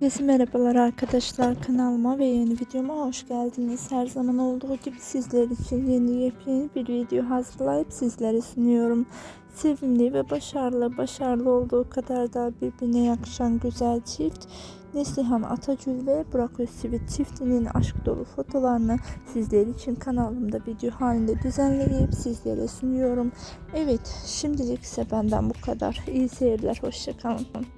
Herkese merhabalar arkadaşlar kanalıma ve yeni videoma hoş geldiniz. Her zaman olduğu gibi sizler için yeni yepyeni bir video hazırlayıp sizlere sunuyorum. Sevimli ve başarılı, başarılı olduğu kadar da birbirine yakışan güzel çift Neslihan Atagül ve Burak Özçivit çiftinin aşk dolu fotolarını sizler için kanalımda video halinde düzenleyip sizlere sunuyorum. Evet şimdilik ise benden bu kadar. İyi seyirler, hoşçakalın.